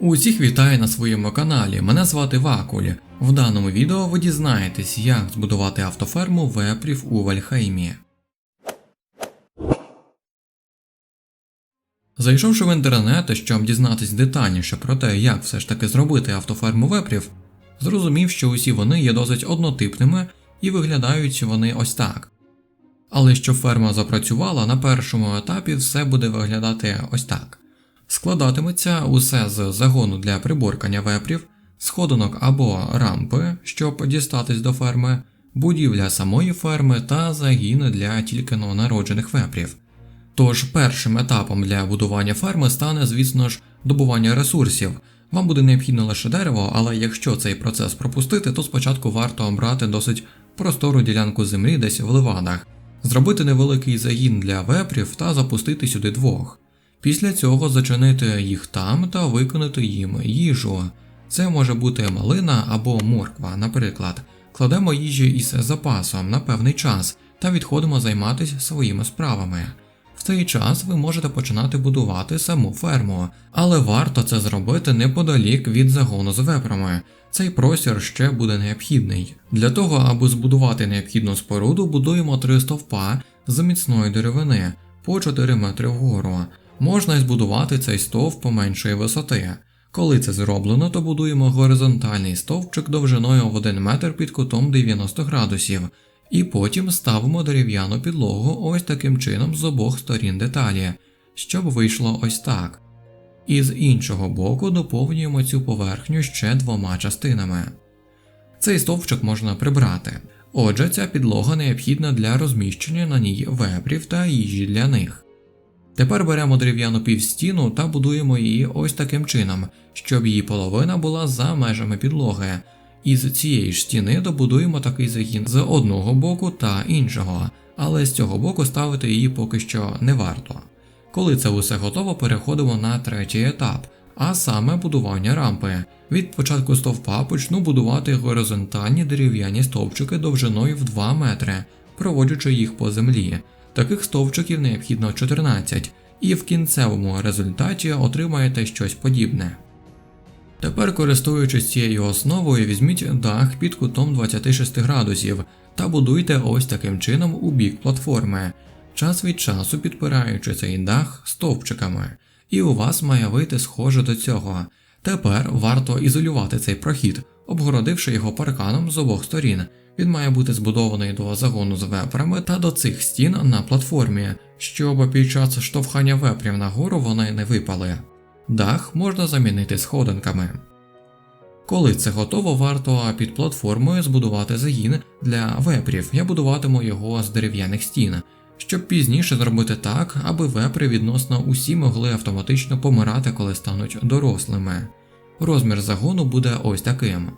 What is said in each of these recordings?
Усіх вітаю на своєму каналі. Мене звати Вакуль. В даному відео ви дізнаєтесь, як збудувати автоферму вепрів у Вальхеймі. Зайшовши в інтернет, щоб дізнатись детальніше про те, як все ж таки зробити автоферму вепрів, зрозумів, що усі вони є досить однотипними і виглядають вони ось так. Але щоб ферма запрацювала, на першому етапі все буде виглядати ось так. Складатиметься усе з загону для приборкання вепрів, сходинок або рампи, щоб дістатись до ферми, будівля самої ферми та загін для тільки народжених вепрів. Тож першим етапом для будування ферми стане, звісно ж, добування ресурсів. Вам буде необхідно лише дерево, але якщо цей процес пропустити, то спочатку варто обрати досить простору ділянку землі десь в ливадах, зробити невеликий загін для вепрів та запустити сюди двох. Після цього зачинити їх там та виконати їм їжу. Це може бути малина або морква, наприклад. Кладемо їжі із запасом на певний час та відходимо займатися своїми справами. В цей час ви можете починати будувати саму ферму, але варто це зробити неподалік від загону з вепрами. Цей простір ще буде необхідний. Для того, аби збудувати необхідну споруду, будуємо три стовпа з міцної деревини по 4 метри вгору. Можна й збудувати цей стовп поменшої висоти. Коли це зроблено, то будуємо горизонтальний стовпчик довжиною в 1 метр під кутом 90 градусів, і потім ставимо дерев'яну підлогу ось таким чином з обох сторін деталі, щоб вийшло ось так. І з іншого боку доповнюємо цю поверхню ще двома частинами. Цей стовпчик можна прибрати. Отже, ця підлога необхідна для розміщення на ній вебрів та їжі для них. Тепер беремо дерев'яну півстіну та будуємо її ось таким чином, щоб її половина була за межами підлоги. І з цієї ж стіни добудуємо такий загін з одного боку та іншого, але з цього боку ставити її поки що не варто. Коли це усе готово, переходимо на третій етап, а саме будування рампи. Від початку стовпа почну будувати горизонтальні дерев'яні стовпчики довжиною в 2 метри, проводячи їх по землі. Таких стовпчиків необхідно 14, і в кінцевому результаті отримаєте щось подібне. Тепер, користуючись цією основою, візьміть дах під кутом 26 градусів та будуйте ось таким чином у бік платформи, час від часу підпираючи цей дах стовпчиками, і у вас має вийти схоже до цього. Тепер варто ізолювати цей прохід, обгородивши його парканом з обох сторін. Він має бути збудований до загону з вепрами та до цих стін на платформі, щоб під час штовхання вепрів нагору вони не випали. Дах можна замінити сходинками. Коли це готово, варто під платформою збудувати загін для вепрів. Я будуватиму його з дерев'яних стін, щоб пізніше зробити так, аби вепри відносно усі могли автоматично помирати, коли стануть дорослими. Розмір загону буде ось таким.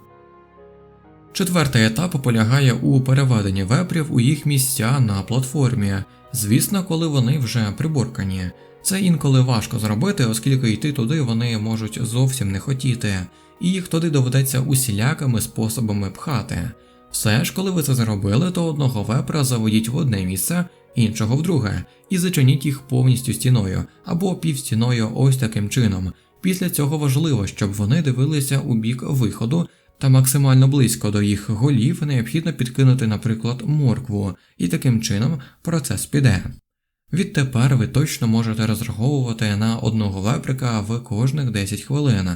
Четвертий етап полягає у переведенні вепрів у їх місця на платформі, звісно, коли вони вже приборкані. Це інколи важко зробити, оскільки йти туди вони можуть зовсім не хотіти, і їх туди доведеться усілякими способами пхати. Все ж, коли ви це зробили, то одного вепра заведіть в одне місце, іншого в друге, і зачиніть їх повністю стіною або півстіною ось таким чином. Після цього важливо, щоб вони дивилися у бік виходу та максимально близько до їх голів необхідно підкинути, наприклад, моркву, і таким чином процес піде. Відтепер ви точно можете розраховувати на одного веприка в кожних 10 хвилин.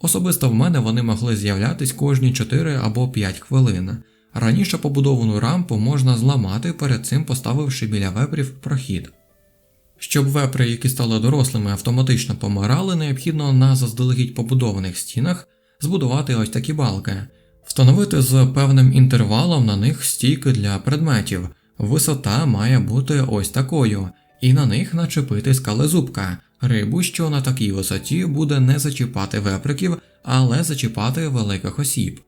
Особисто в мене вони могли з'являтись кожні 4 або 5 хвилин. Раніше побудовану рампу можна зламати, перед цим поставивши біля вепрів прохід. Щоб вепри, які стали дорослими, автоматично помирали, необхідно на заздалегідь побудованих стінах збудувати ось такі балки, встановити з певним інтервалом на них стійки для предметів. Висота має бути ось такою, і на них начепити скалезубка, рибу, що на такій висоті буде не зачіпати веприків, але зачіпати великих осіб.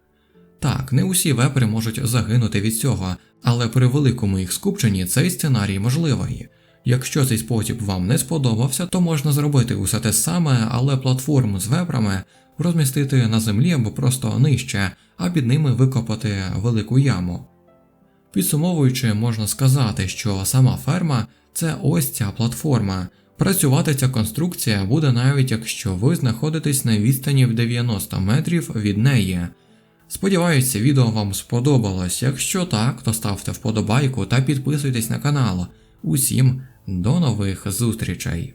Так, не усі вепри можуть загинути від цього, але при великому їх скупченні цей сценарій можливий. Якщо цей спосіб вам не сподобався, то можна зробити усе те саме, але платформу з вепрами розмістити на землі або просто нижче, а під ними викопати велику яму. Підсумовуючи, можна сказати, що сама ферма це ось ця платформа. Працювати ця конструкція буде навіть якщо ви знаходитесь на відстані в 90 метрів від неї. Сподіваюся, відео вам сподобалось. Якщо так, то ставте вподобайку та підписуйтесь на канал. Усім до нових зустрічей!